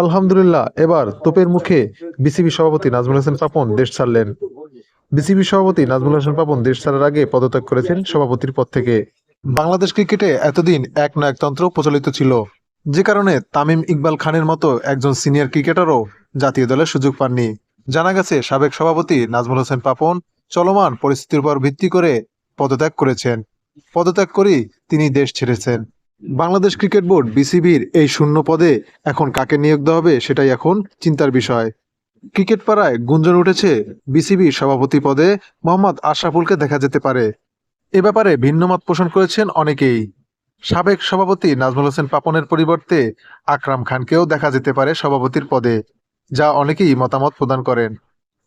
আলহামদুলিল্লাহ, এবার তোপের মুখে বিসিবি সভাপতি নাজমুল হাসান পাপন দেশ ছাড়লেন। বিসিবি সভাপতি নাজমুল হাসান পাপন দেশ ছাড়ার আগে পদত্যাগ করেছেন সভাপতির পদ থেকে। বাংলাদেশ ক্রিকেটে এতদিন এক নায়কতন্ত্র প্রচলিত ছিল। যে কারণে তামিম ইকবাল খানের মতো একজন সিনিয়র ক্রিকেটারও জাতীয় দলে সুযোগ পাননি। জানা গেছে, সাবেক সভাপতি নাজমুল হোসেন পাপন চলমান পরিস্থিতির উপর ভিত্তি করে পদত্যাগ করেছেন। পদত্যাগ করেই তিনি দেশ ছেড়েছেন। বাংলাদেশ ক্রিকেট বোর্ড, বিসিবির এই শূন্য পদে এখন কাকে নিয়োগ দেওয়া হবে সেটাই এখন চিন্তার বিষয়। ক্রিকেট পাড়ায় গুঞ্জন উঠেছে বিসিবির সভাপতি পদে মোহাম্মদ আশরাফুলকে দেখা যেতে পারে। এ ব্যাপারে ভিন্নমত পোষণ করেছেন অনেকেই। সাবেক সভাপতি নাজমুল হোসেন পাপনের পরিবর্তে আকরাম খানকেও দেখা যেতে পারে সভাপতির পদে, যা অনেকেই মতামত প্রদান করেন।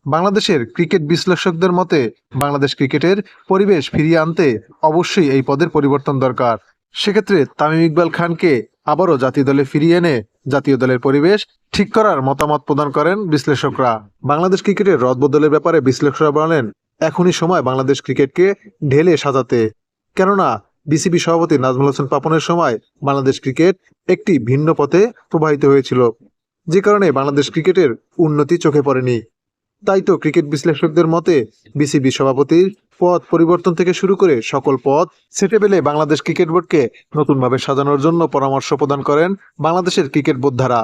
বাংলাদেশের ক্রিকেট বিশ্লেষকদের মতে বাংলাদেশ ক্রিকেটের পরিবেশ ফিরিয়ে আনতে অবশ্যই এই পদের পরিবর্তন দরকার। সেক্ষেত্রে তামিম ইকবাল খানকে আবারও জাতীয় দলে ফিরিয়ে এনে জাতীয় দলের পরিবেশ ঠিক করার মতামত প্রদান করেন বিশ্লেষকরা। বাংলাদেশ ক্রিকেটের রদবদলের ব্যাপারে বিশ্লেষকরা বলেন, এখনই সময় বাংলাদেশ ক্রিকেটকে ঢেলে সাজাতে। কেননা, বিসিবি সভাপতি নাজমুল হোসেন পাপনের সময় বাংলাদেশ ক্রিকেট একটি ভিন্ন পথে প্রবাহিত হয়েছিল। যে কারণে বাংলাদেশ ক্রিকেটের উন্নতি চোখে পড়েনি। তাই তো ক্রিকেট বিশ্লেষকদের মতে, বিসিবি সভাপতির পদ পরিবর্তন থেকে শুরু করে সকল পথ সেটে পেলে বাংলাদেশ ক্রিকেট বোর্ডকে নতুনভাবে সাজানোর জন্য পরামর্শ প্রদান করেন বাংলাদেশের ক্রিকেট বোদ্ধারা